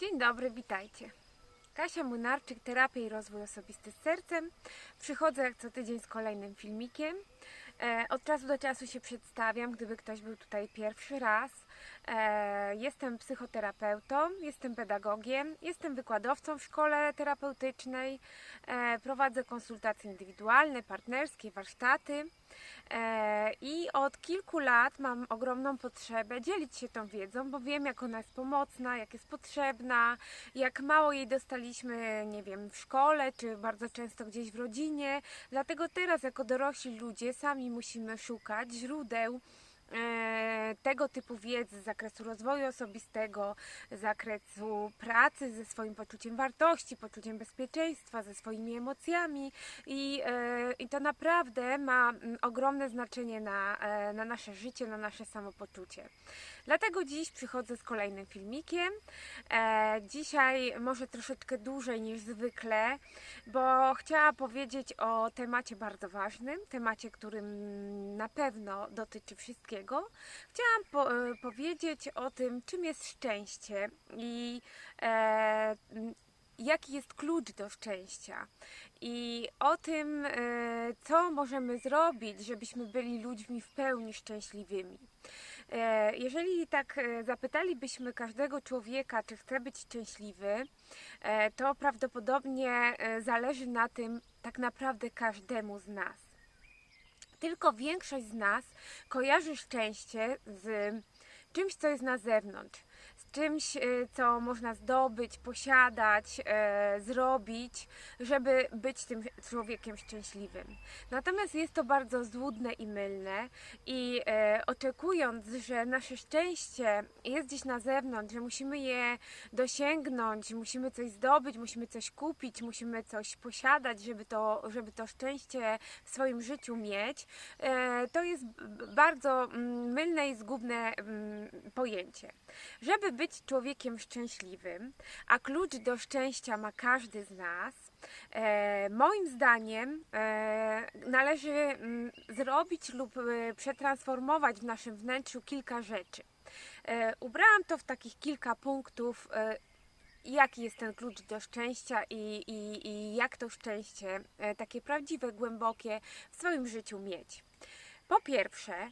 Dzień dobry, witajcie. Kasia Młynarczyk, terapia i rozwój osobisty z sercem. Przychodzę jak co tydzień z kolejnym filmikiem. E, od czasu do czasu się przedstawiam, gdyby ktoś był tutaj pierwszy raz. E, jestem psychoterapeutą, jestem pedagogiem, jestem wykładowcą w szkole terapeutycznej. E, prowadzę konsultacje indywidualne, partnerskie, warsztaty. E, I od kilku lat mam ogromną potrzebę dzielić się tą wiedzą, bo wiem, jak ona jest pomocna, jak jest potrzebna, jak mało jej dostaliśmy, nie wiem, w szkole, czy bardzo często gdzieś w rodzinie. Dlatego teraz, jako dorośli ludzie, sami musimy szukać źródeł tego typu wiedzy z zakresu rozwoju osobistego, z zakresu pracy ze swoim poczuciem wartości, poczuciem bezpieczeństwa, ze swoimi emocjami i, e, i to naprawdę ma mm, ogromne znaczenie na, e, na nasze życie, na nasze samopoczucie. Dlatego dziś przychodzę z kolejnym filmikiem. E, dzisiaj może troszeczkę dłużej niż zwykle, bo chciałam powiedzieć o temacie bardzo ważnym, temacie, którym na pewno dotyczy Chciałam po, e, powiedzieć o tym, czym jest szczęście i e, jaki jest klucz do szczęścia i o tym, e, co możemy zrobić, żebyśmy byli ludźmi w pełni szczęśliwymi. E, Jeżeli tak e, zapytalibyśmy każdego człowieka, czy chce być szczęśliwy, e, to prawdopodobnie e, zależy na tym tak naprawdę każdemu z nas. Tylko większość z nas kojarzy szczęście z czymś, co jest na zewnątrz, czymś, e, co można zdobyć, posiadać, e, zrobić, żeby być tym człowiekiem szczęśliwym. Natomiast jest to bardzo złudne i mylne i e, oczekując, że nasze szczęście jest gdzieś na zewnątrz, że musimy je dosięgnąć, musimy coś zdobyć, musimy coś kupić, musimy coś posiadać, żeby to, żeby to szczęście w swoim życiu mieć, to jest bardzo mm, mylne i zgubne mm, pojęcie. Żeby być człowiekiem szczęśliwym, a klucz do szczęścia ma każdy z nas, e, moim zdaniem e, należy mm, zrobić lub e, przetransformować w naszym wnętrzu kilka rzeczy. E, ubrałam to w takich kilka punktów, e, jaki jest ten klucz do szczęścia i, i, i jak to szczęście, e, takie prawdziwe, głębokie, w swoim życiu mieć. Po pierwsze,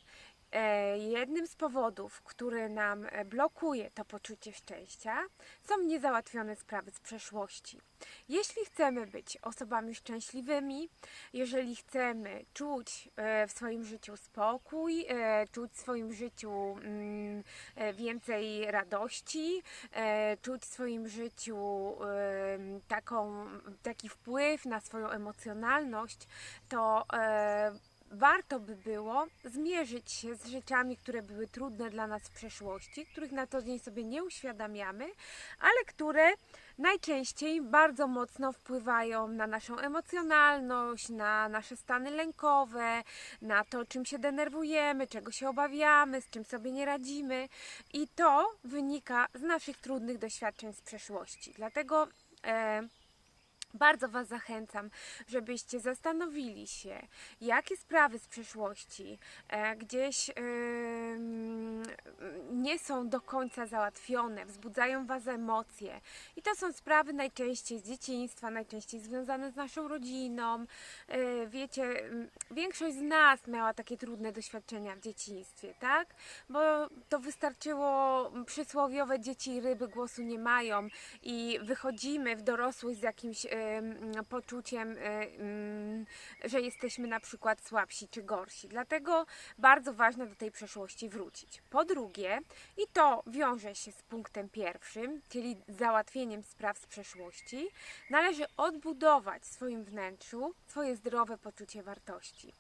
jednym z powodów, który nam e, blokuje to poczucie szczęścia, są niezałatwione sprawy z przeszłości. Jeśli chcemy być osobami szczęśliwymi, jeżeli chcemy czuć e, w swoim życiu spokój, e, czuć w swoim życiu mm, e, więcej radości, e, czuć w swoim życiu taką, taki wpływ na swoją emocjonalność, to e, warto by było zmierzyć się z rzeczami, które były trudne dla nas w przeszłości, których na co dzień sobie nie uświadamiamy, ale które najczęściej bardzo mocno wpływają na naszą emocjonalność, na nasze stany lękowe, na to, czym się denerwujemy, czego się obawiamy, z czym sobie nie radzimy. I to wynika z naszych trudnych doświadczeń z przeszłości. Dlatego e, bardzo Was zachęcam, żebyście zastanowili się, jakie sprawy z przeszłości e, gdzieś em, nie są do końca załatwione, wzbudzają Was emocje. I to są sprawy najczęściej z dzieciństwa, najczęściej związane z naszą rodziną. E, wiecie, większość z nas miała takie trudne doświadczenia w dzieciństwie, tak? Bo to wystarczyło przysłowiowe dzieci ryby głosu nie mają i wychodzimy w dorosłość z jakimś em, poczuciem, em, że jesteśmy na przykład słabsi czy gorsi. Dlatego bardzo ważne do tej przeszłości wrócić. Po drugie, i to wiąże się z punktem pierwszym, czyli załatwieniem spraw z przeszłości, należy odbudować w swoim wnętrzu swoje zdrowe poczucie wartości.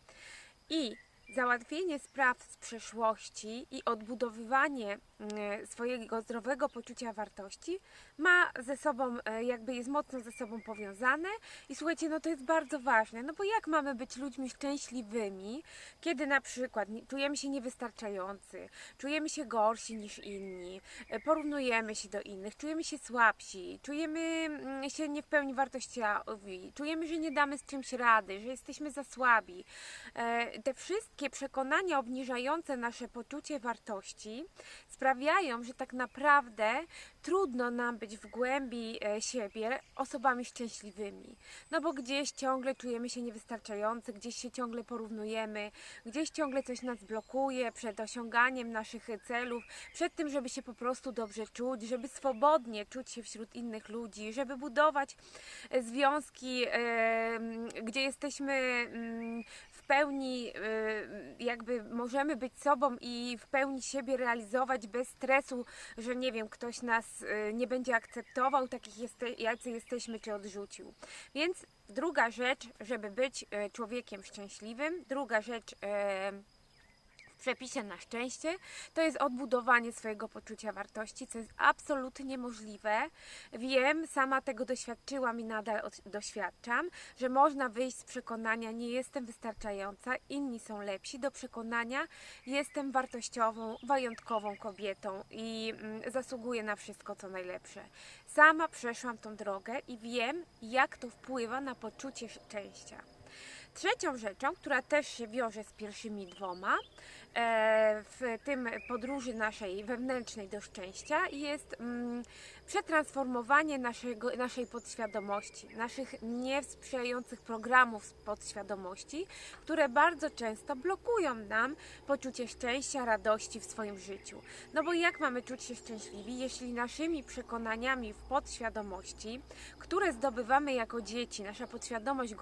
I załatwienie spraw z przeszłości i odbudowywanie mm, swojego zdrowego poczucia wartości ma ze sobą, e, jakby jest mocno ze sobą powiązane i słuchajcie, no to jest bardzo ważne, no bo jak mamy być ludźmi szczęśliwymi, kiedy na przykład czujemy się niewystarczający, czujemy się gorsi niż inni, e, porównujemy się do innych, czujemy się słabsi, czujemy mm, się nie w pełni wartościowi, czujemy, że nie damy z czymś rady, że jesteśmy za słabi. E, Te wszystkie takie przekonania obniżające nasze poczucie wartości sprawiają, że tak naprawdę trudno nam być w głębi e, siebie osobami szczęśliwymi. No bo gdzieś ciągle czujemy się niewystarczający, gdzieś się ciągle porównujemy, gdzieś ciągle coś nas blokuje przed osiąganiem naszych celów, przed tym, żeby się po prostu dobrze czuć, żeby swobodnie czuć się wśród innych ludzi, żeby budować e, związki, e, gdzie jesteśmy mm, pełni, e, jakby możemy być sobą i w pełni siebie realizować bez stresu, że nie wiem, ktoś nas e, nie będzie akceptował takich, jeste, jacy jesteśmy, czy odrzucił. Więc druga rzecz, żeby być e, człowiekiem szczęśliwym, druga rzecz przepisie na szczęście, to jest odbudowanie swojego poczucia wartości, co jest absolutnie możliwe. Wiem, sama tego doświadczyłam i nadal doświadczam, że można wyjść z przekonania nie jestem wystarczająca, inni są lepsi, do przekonania jestem wartościową, wyjątkową kobietą i mm, zasługuję na wszystko, co najlepsze. Sama przeszłam tą drogę i wiem, jak to wpływa na poczucie szczęścia. Trzecią rzeczą, która też się wiąże z pierwszymi dwoma, e, w tym podróży naszej wewnętrznej do szczęścia jest mm, przetransformowanie naszego, naszej podświadomości, naszych niesprzyjających programów podświadomości, które bardzo często blokują nam poczucie szczęścia, radości w swoim życiu. No bo jak mamy czuć się szczęśliwi, jeśli naszymi przekonaniami w podświadomości, które zdobywamy jako dzieci, nasza podświadomość y,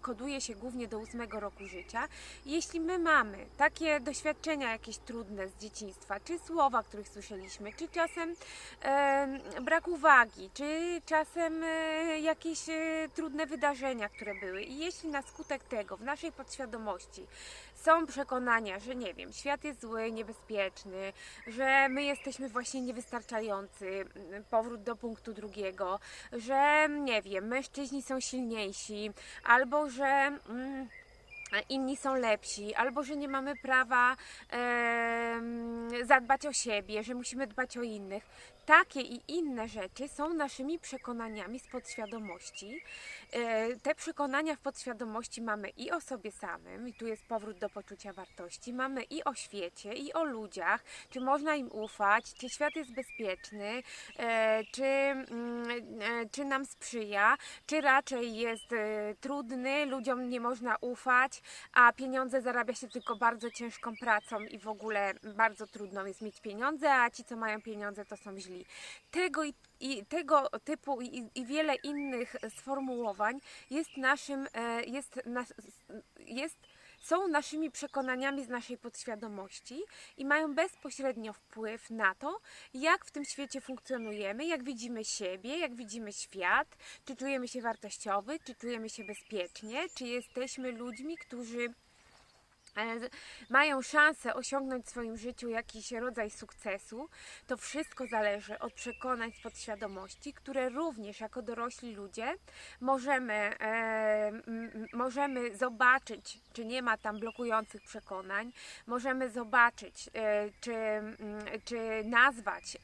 koduje się głównie do ósmego roku życia, jeśli my mamy takie doświadczenia jakieś trudne z dzieciństwa, czy słowa, których słyszeliśmy, czy czasem em, brak uwagi, czy czasem e, jakieś e, trudne wydarzenia, które były. I jeśli na skutek tego w naszej podświadomości są przekonania, że nie wiem, świat jest zły, niebezpieczny, że my jesteśmy właśnie niewystarczający, m, powrót do punktu drugiego, że nie wiem, mężczyźni są silniejsi, albo że. Mm, inni są lepsi, albo że nie mamy prawa em, zadbać o siebie, że musimy dbać o innych. Takie i inne rzeczy są naszymi przekonaniami z podświadomości. E, Te przekonania w podświadomości mamy i o sobie samym, i tu jest powrót do poczucia wartości, mamy i o świecie, i o ludziach, czy można im ufać, czy świat jest bezpieczny, e, czy, mm, e, czy nam sprzyja, czy raczej jest trudny, ludziom nie można ufać, a pieniądze zarabia się tylko bardzo ciężką pracą i w ogóle bardzo trudno jest mieć pieniądze, a ci, co mają pieniądze, to są źli. Tego i, i tego typu i, i wiele innych sformułowań jest naszym, e, jest, jest są naszymi przekonaniami z naszej podświadomości i mają bezpośrednio wpływ na to, jak w tym świecie funkcjonujemy, jak widzimy siebie, jak widzimy świat, czy czujemy się wartościowy, czy czujemy się bezpiecznie, czy jesteśmy ludźmi, którzy mają szansę osiągnąć w swoim życiu jakiś rodzaj sukcesu, to wszystko zależy od przekonań z podświadomości, które również jako dorośli ludzie możemy, e, możemy zobaczyć, czy nie ma tam blokujących przekonań, możemy zobaczyć, e, czy, czy nazwać e,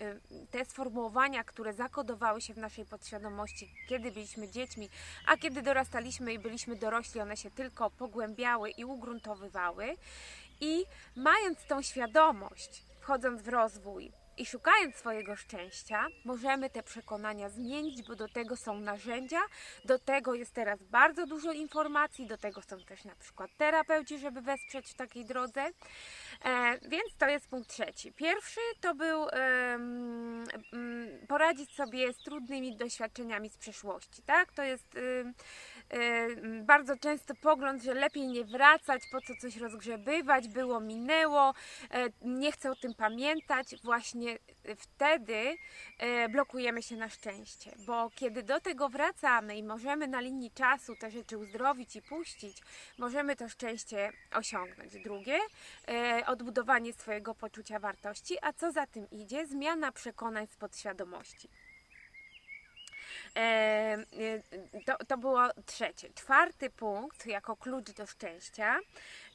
te sformułowania, które zakodowały się w naszej podświadomości, kiedy byliśmy dziećmi, a kiedy dorastaliśmy i byliśmy dorośli, one się tylko pogłębiały i ugruntowywały. I mając tą świadomość, wchodząc w rozwój i szukając swojego szczęścia, możemy te przekonania zmienić, bo do tego są narzędzia, do tego jest teraz bardzo dużo informacji, do tego są też na przykład terapeuci, żeby wesprzeć w takiej drodze. E, więc to jest punkt trzeci. Pierwszy to był poradzić sobie z trudnymi doświadczeniami z przeszłości, tak? To jest bardzo często pogląd, że lepiej nie wracać, po co coś rozgrzebywać, było, minęło, e, nie chcę o tym pamiętać. Właśnie wtedy e, blokujemy się na szczęście, bo kiedy do tego wracamy i możemy na linii czasu te rzeczy uzdrowić i puścić, możemy to szczęście osiągnąć. Drugie, odbudowanie swojego poczucia wartości, a co za tym idzie, zmiana przekonań z podświadomości. E, e, to, to było trzecie. Czwarty punkt, jako klucz do szczęścia,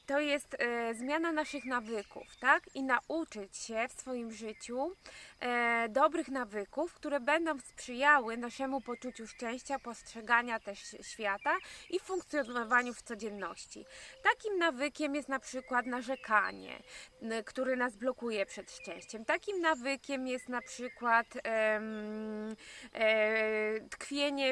to jest e, zmiana naszych nawyków, tak? I nauczyć się w swoim życiu e, dobrych nawyków, które będą sprzyjały naszemu poczuciu szczęścia, postrzegania też świata i funkcjonowaniu w codzienności. Takim nawykiem jest na przykład narzekanie, n- który nas blokuje przed szczęściem. Takim nawykiem jest na przykład e,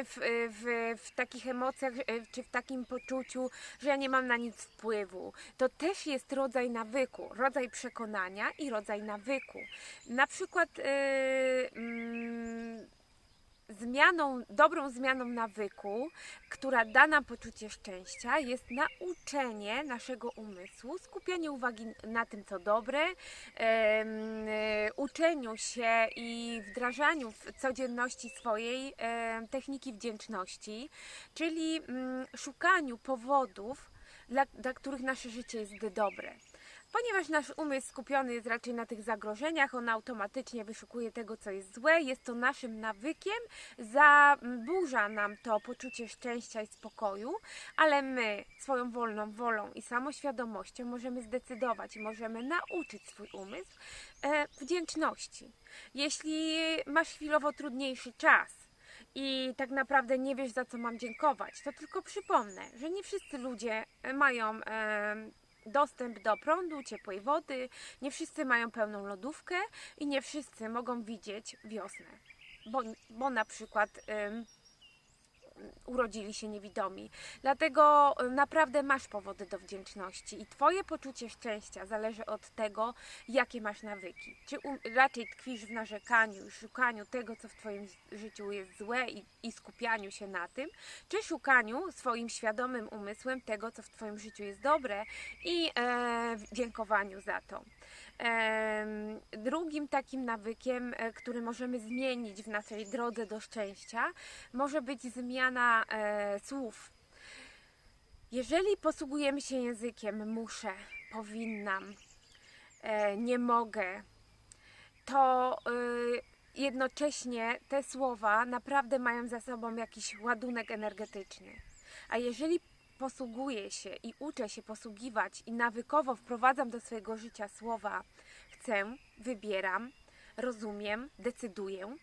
w, w, w takich emocjach, e, czy w takim poczuciu, że ja nie mam na nic wpływu. To też jest rodzaj nawyku, rodzaj przekonania i rodzaj nawyku. Na przykład e, mm, zmianą, dobrą zmianą nawyku, która da nam poczucie szczęścia, jest nauczenie naszego umysłu, skupianie uwagi na tym, co dobre, e, uczeniu się i wdrażaniu w codzienności swojej em, techniki wdzięczności, czyli mm, szukaniu powodów, dla, dla których nasze życie jest dobre. Ponieważ nasz umysł skupiony jest raczej na tych zagrożeniach, on automatycznie wyszukuje tego, co jest złe, jest to naszym nawykiem, zaburza nam to poczucie szczęścia i spokoju, ale my swoją wolną wolą i samoświadomością możemy zdecydować i możemy nauczyć swój umysł e, wdzięczności. Jeśli masz chwilowo trudniejszy czas, i tak naprawdę nie wiesz za co mam dziękować, to tylko przypomnę, że nie wszyscy ludzie mają dostęp do prądu, ciepłej wody, nie wszyscy mają pełną lodówkę i nie wszyscy mogą widzieć wiosnę, bo, bo na przykład urodzili się niewidomi. Dlatego y, naprawdę masz powody do wdzięczności i Twoje poczucie szczęścia zależy od tego, jakie masz nawyki. Czy um, raczej tkwisz w narzekaniu szukaniu tego, co w Twoim życiu jest złe i, i skupianiu się na tym, czy szukaniu swoim świadomym umysłem tego, co w Twoim życiu jest dobre i e, dziękowaniu za to. Drugim takim nawykiem, e, który możemy zmienić w naszej drodze do szczęścia, może być zmiana e, słów. Jeżeli posługujemy się językiem muszę, powinnam, e, nie mogę, to jednocześnie te słowa naprawdę mają za sobą jakiś ładunek energetyczny. A jeżeli posługuję się i uczę się posługiwać i nawykowo wprowadzam do swojego życia słowa chcę, wybieram, rozumiem, decyduję,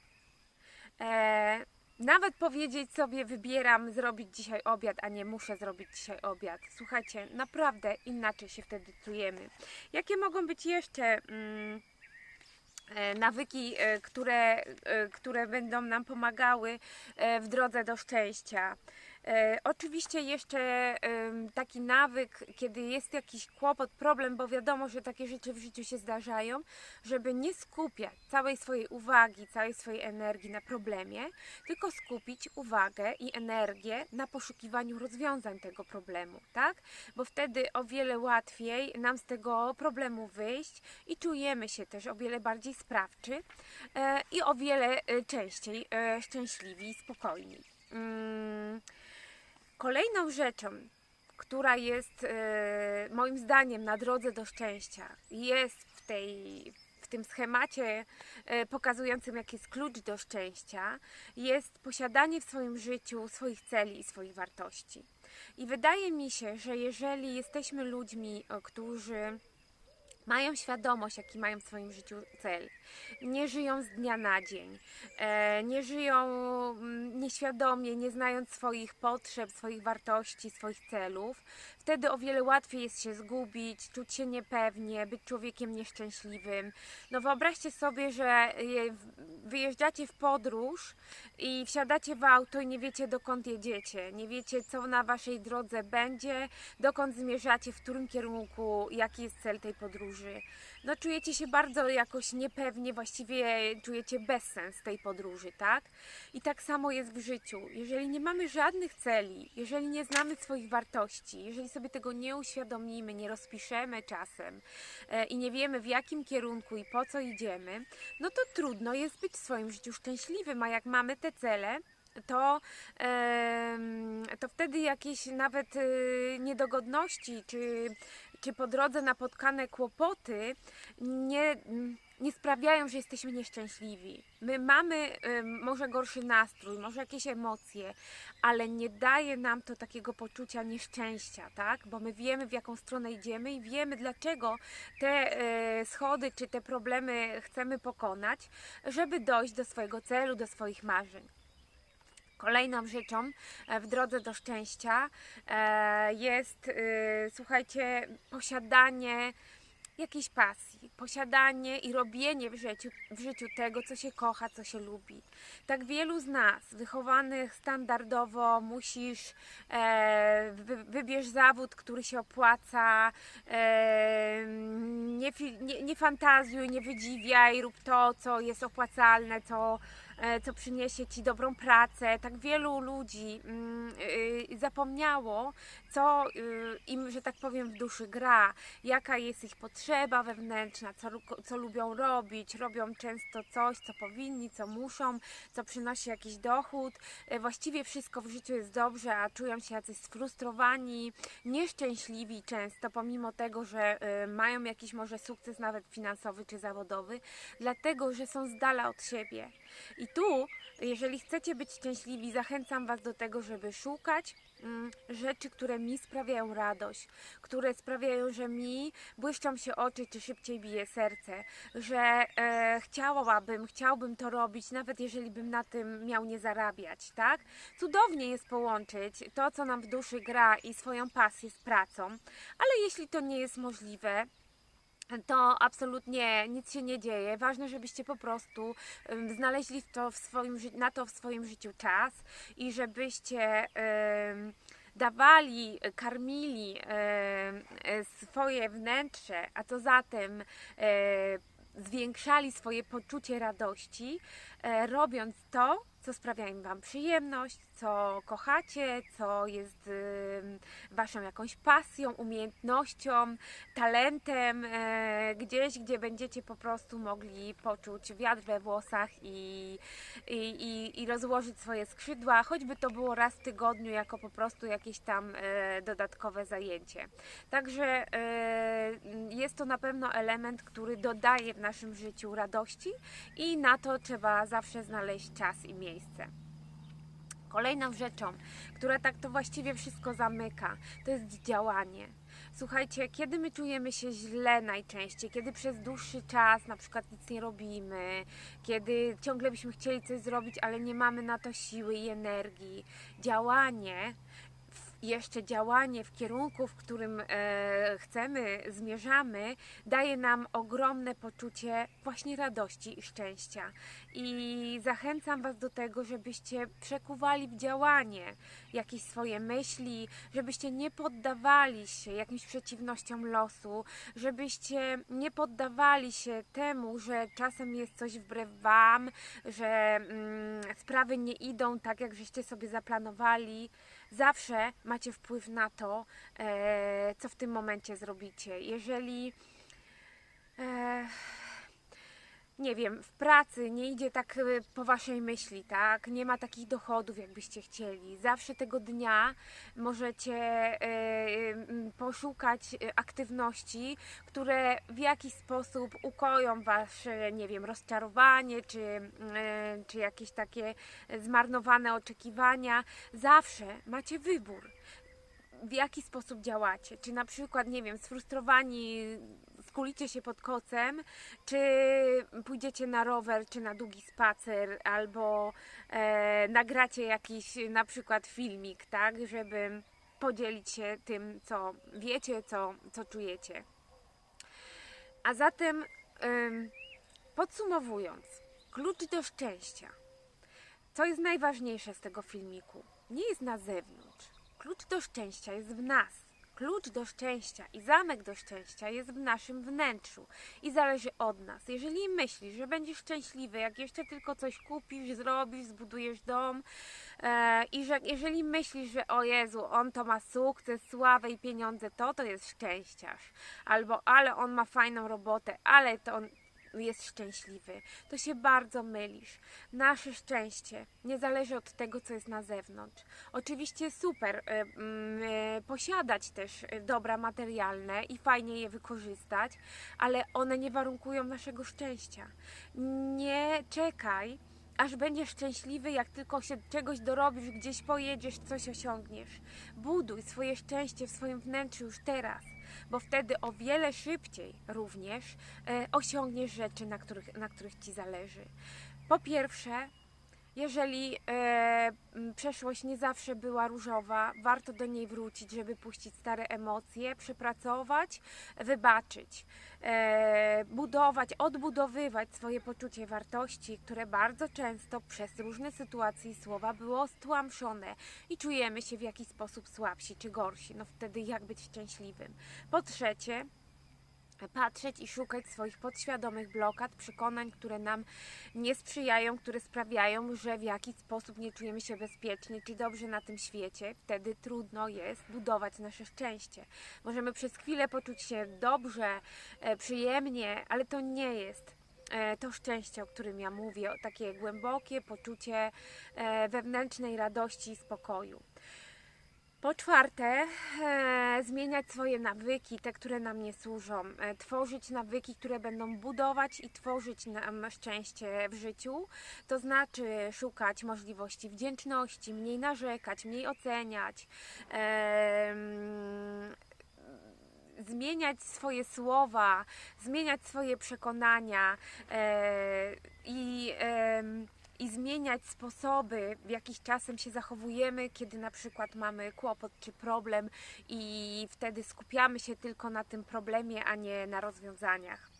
e, nawet powiedzieć sobie wybieram zrobić dzisiaj obiad, a nie muszę zrobić dzisiaj obiad. Słuchajcie, naprawdę inaczej się wtedy czujemy. Jakie mogą być jeszcze mm, e, nawyki, e, które, które będą nam pomagały w drodze do szczęścia? E, oczywiście jeszcze em, taki nawyk, kiedy jest jakiś kłopot, problem, bo wiadomo, że takie rzeczy w życiu się zdarzają, żeby nie skupiać całej swojej uwagi, całej swojej energii na problemie, tylko skupić uwagę i energię na poszukiwaniu rozwiązań tego problemu, tak? Bo wtedy o wiele łatwiej nam z tego problemu wyjść i czujemy się też o wiele bardziej sprawczy e, i o wiele e, częściej e, szczęśliwi i spokojni. Mm. Kolejną rzeczą, która jest e, moim zdaniem na drodze do szczęścia, jest w, tej, w tym schemacie e, pokazującym, jaki jest klucz do szczęścia, jest posiadanie w swoim życiu swoich celi i swoich wartości. I wydaje mi się, że jeżeli jesteśmy ludźmi, o, którzy mają świadomość, jaki mają w swoim życiu cel, nie żyją z dnia na dzień, e, nie żyją mm, nieświadomie, nie znając swoich potrzeb, swoich wartości, swoich celów, wtedy o wiele łatwiej jest się zgubić, czuć się niepewnie, być człowiekiem nieszczęśliwym. No wyobraźcie sobie, że e, wyjeżdżacie w podróż i wsiadacie w auto i nie wiecie dokąd jedziecie, nie wiecie co na waszej drodze będzie, dokąd zmierzacie, w którym kierunku, jaki jest cel tej podróży. No czujecie się bardzo jakoś niepewnie, właściwie czujecie bezsens tej podróży, tak? I tak samo jest w życiu. Jeżeli nie mamy żadnych celi, jeżeli nie znamy swoich wartości, jeżeli sobie tego nie uświadomimy, nie rozpiszemy czasem e, i nie wiemy w jakim kierunku i po co idziemy, no to trudno jest być w swoim życiu szczęśliwym, a jak mamy te cele, to, to wtedy jakieś nawet y, niedogodności czy, czy po drodze napotkane kłopoty nie, nie sprawiają, że jesteśmy nieszczęśliwi. My mamy ym, może gorszy nastrój, może jakieś emocje, ale nie daje nam to takiego poczucia nieszczęścia, tak? Bo my wiemy, w jaką stronę idziemy i wiemy, dlaczego te e, schody czy te problemy chcemy pokonać, żeby dojść do swojego celu, do swoich marzeń. Kolejną rzeczą e, w drodze do szczęścia e, jest, e, słuchajcie, posiadanie jakiejś pasji, posiadanie i robienie w życiu, w życiu tego, co się kocha, co się lubi. Tak wielu z nas, wychowanych standardowo, musisz, e, wy, wybierz zawód, który się opłaca, e, nie, nie, nie fantazjuj, nie wydziwiaj, rób to, co jest opłacalne, co e, co przyniesie Ci dobrą pracę. Tak wielu ludzi mm, y, zapomniało, co y, im, że tak powiem, w duszy gra, jaka jest ich potrzeba wewnętrzna, co, co lubią robić. Robią często coś, co powinni, co muszą, co przynosi jakiś dochód. E, Właściwie wszystko w życiu jest dobrze, a czują się jacyś sfrustrowani, nieszczęśliwi często, pomimo tego, że e, mają jakiś może sukces nawet finansowy czy zawodowy, dlatego, że są z dala od siebie. I tu, jeżeli chcecie być szczęśliwi, zachęcam Was do tego, żeby szukać rzeczy, które mi sprawiają radość, które sprawiają, że mi błyszczą się oczy, czy szybciej bije serce, że e, chciałabym, chciałbym to robić, nawet jeżeli bym na tym miał nie zarabiać, tak? Cudownie jest połączyć to, co nam w duszy gra i swoją pasję z pracą, ale jeśli to nie jest możliwe, to absolutnie nic się nie dzieje. Ważne, żebyście po prostu znaleźli to w swoim, na to w swoim życiu czas i żebyście dawali, karmili e, swoje wnętrze, a co za tym e, zwiększali swoje poczucie radości, e, robiąc to, co sprawia im Wam przyjemność, co kochacie, co jest Waszą jakąś pasją, umiejętnością, talentem, e, gdzieś, gdzie będziecie po prostu mogli poczuć wiatr we włosach i, i, i, i rozłożyć swoje skrzydła, choćby to było raz w tygodniu, jako po prostu jakieś tam e, dodatkowe zajęcie. Także e, jest to na pewno element, który dodaje w naszym życiu radości i na to trzeba zawsze znaleźć czas i miejsce. Kolejną rzeczą, która tak to właściwie wszystko zamyka, to jest działanie. Słuchajcie, kiedy my czujemy się źle najczęściej, kiedy przez dłuższy czas na przykład nic nie robimy, kiedy ciągle byśmy chcieli coś zrobić, ale nie mamy na to siły i energii, działanie, jeszcze działanie w kierunku, w którym e, chcemy, zmierzamy, daje nam ogromne poczucie właśnie radości i szczęścia. I zachęcam Was do tego, żebyście przekuwali w działanie jakieś swoje myśli, żebyście nie poddawali się jakimś przeciwnościom losu, żebyście nie poddawali się temu, że czasem jest coś wbrew Wam, że mm, sprawy nie idą tak, jak żeście sobie zaplanowali. Zawsze macie wpływ na to, e, co w tym momencie zrobicie. Jeżeli e, nie wiem, w pracy nie idzie tak e, po waszej myśli, tak? Nie ma takich dochodów, jakbyście chcieli. Zawsze tego dnia możecie e, m, poszukać e, aktywności, które w jakiś sposób ukoją wasze, nie wiem, rozczarowanie, czy, e, czy jakieś takie zmarnowane oczekiwania. Zawsze macie wybór w jaki sposób działacie. Czy na przykład, nie wiem, sfrustrowani skulicie się pod kocem, czy pójdziecie na rower, czy na długi spacer, albo e, nagracie jakiś na przykład filmik, tak, żeby podzielić się tym, co wiecie, co, co czujecie. A zatem, ym, podsumowując, klucz do szczęścia. Co jest najważniejsze z tego filmiku? Nie jest na zewnątrz. Klucz do szczęścia jest w nas. Klucz do szczęścia i zamek do szczęścia jest w naszym wnętrzu i zależy od nas. Jeżeli myślisz, że będziesz szczęśliwy, jak jeszcze tylko coś kupisz, zrobisz, zbudujesz dom e, i że jeżeli myślisz, że o Jezu, on to ma sukces, sławę i pieniądze, to to jest szczęściarz. Albo ale on ma fajną robotę, ale to jest szczęśliwy. To się bardzo mylisz. Nasze szczęście nie zależy od tego, co jest na zewnątrz. Oczywiście super mm, e, posiadać też e, dobra materialne i fajnie je wykorzystać, ale one nie warunkują naszego szczęścia. Nie czekaj, aż będziesz szczęśliwy, jak tylko się czegoś dorobisz, gdzieś pojedziesz, coś osiągniesz. Buduj swoje szczęście w swoim wnętrzu już teraz, bo wtedy o wiele szybciej również e, osiągniesz rzeczy, na których, na których ci zależy. Po pierwsze, jeżeli e, przeszłość nie zawsze była różowa, warto do niej wrócić, żeby puścić stare emocje, przepracować, wybaczyć, e, budować, odbudowywać swoje poczucie wartości, które bardzo często przez różne sytuacje i słowa było stłamszone i czujemy się w jakiś sposób słabsi czy gorsi. No wtedy jak być szczęśliwym? Po trzecie, patrzeć i szukać swoich podświadomych blokad, przekonań, które nam nie sprzyjają, które sprawiają, że w jakiś sposób nie czujemy się bezpiecznie czy dobrze na tym świecie. Wtedy trudno jest budować nasze szczęście. Możemy przez chwilę poczuć się dobrze, e, przyjemnie, ale to nie jest e, to szczęście, o którym ja mówię, takie głębokie poczucie e, wewnętrznej radości i spokoju. Po czwarte, e, zmieniać swoje nawyki, te, które nam nie służą, e, tworzyć nawyki, które będą budować i tworzyć nam szczęście w życiu, to znaczy szukać możliwości wdzięczności, mniej narzekać, mniej oceniać, em, zmieniać swoje słowa, zmieniać swoje przekonania. E, i, i zmieniać sposoby, w jakich czasem się zachowujemy, kiedy na przykład mamy kłopot czy problem i wtedy skupiamy się tylko na tym problemie, a nie na rozwiązaniach.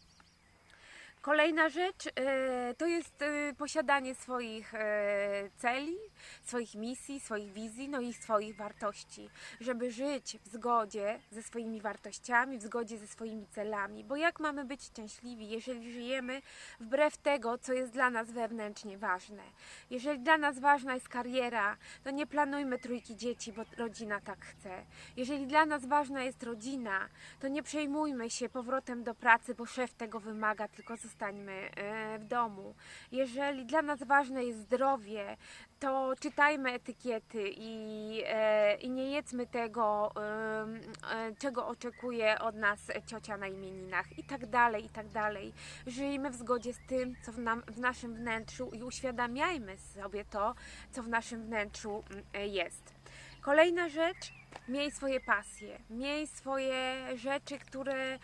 Kolejna rzecz e, to jest e, posiadanie swoich e, celi, swoich misji, swoich wizji, no i swoich wartości, żeby żyć w zgodzie ze swoimi wartościami, w zgodzie ze swoimi celami. Bo jak mamy być szczęśliwi, jeżeli żyjemy wbrew tego, co jest dla nas wewnętrznie ważne? Jeżeli dla nas ważna jest kariera, to nie planujmy trójki dzieci, bo rodzina tak chce. Jeżeli dla nas ważna jest rodzina, to nie przejmujmy się powrotem do pracy, bo szef tego wymaga, tylko zostańmy e, w domu. Jeżeli dla nas ważne jest zdrowie, to czytajmy etykiety i, e, i nie jedzmy tego, e, czego oczekuje od nas ciocia na imieninach i tak dalej, i tak dalej. Żyjmy w zgodzie z tym, co w, nam, w naszym wnętrzu i uświadamiajmy sobie to, co w naszym wnętrzu mm, jest. Kolejna rzecz, miej swoje pasje, miej swoje rzeczy, które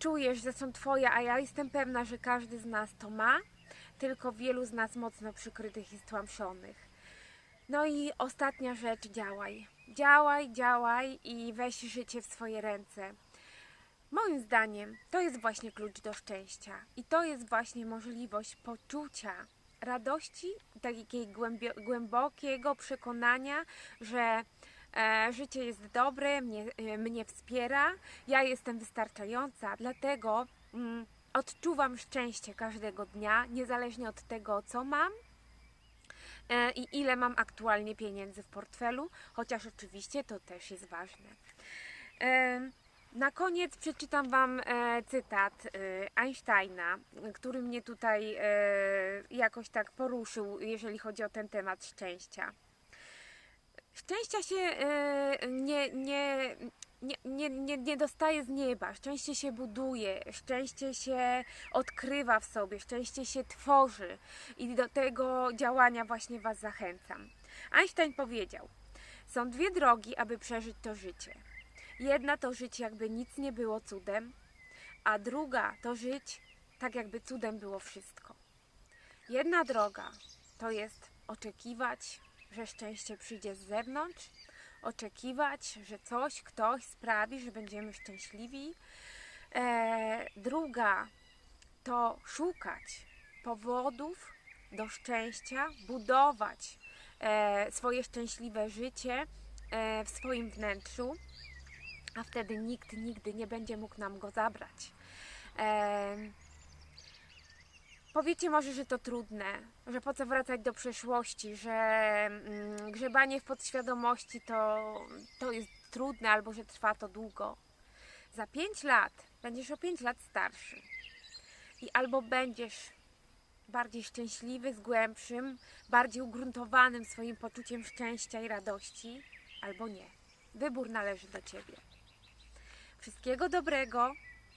czujesz, że są twoje, a ja jestem pewna, że każdy z nas to ma, tylko wielu z nas mocno przykrytych i stłamszonych. No i ostatnia rzecz, działaj. Działaj, działaj i weź życie w swoje ręce. Moim zdaniem to jest właśnie klucz do szczęścia i to jest właśnie możliwość poczucia radości, takiego głębokiego przekonania, że życie jest dobre, mnie, e, mnie wspiera, ja jestem wystarczająca, dlatego mm, odczuwam szczęście każdego dnia, niezależnie od tego, co mam e, i ile mam aktualnie pieniędzy w portfelu, chociaż oczywiście to też jest ważne. Na koniec przeczytam Wam e, cytat e, Einsteina, który mnie tutaj e, jakoś tak poruszył, jeżeli chodzi o ten temat szczęścia. Szczęścia się e, nie, nie, nie, nie, nie dostaje z nieba, szczęście się buduje, szczęście się odkrywa w sobie, szczęście się tworzy i do tego działania właśnie Was zachęcam. Einstein powiedział: Są dwie drogi, aby przeżyć to życie. Jedna to żyć, jakby nic nie było cudem, a druga to żyć tak, jakby cudem było wszystko. Jedna droga to jest oczekiwać, że szczęście przyjdzie z zewnątrz, oczekiwać, że coś, ktoś sprawi, że będziemy szczęśliwi. E, druga to szukać powodów do szczęścia, budować e, swoje szczęśliwe życie e, w swoim wnętrzu, a wtedy nikt nigdy nie będzie mógł nam go zabrać. Powiecie może, że to trudne, że po co wracać do przeszłości, że mm, grzebanie w podświadomości to, to jest trudne albo że trwa to długo. Za 5 lat będziesz o 5 lat starszy. i albo będziesz bardziej szczęśliwy, z głębszym, bardziej ugruntowanym swoim poczuciem szczęścia i radości, albo nie. Wybór należy do ciebie. Wszystkiego dobrego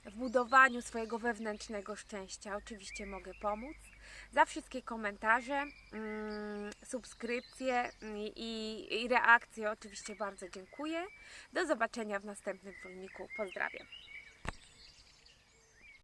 w budowaniu swojego wewnętrznego szczęścia. Oczywiście mogę pomóc. Za wszystkie komentarze, mm, subskrypcje mm, i, reakcje oczywiście bardzo dziękuję. Do zobaczenia w następnym filmiku. Pozdrawiam.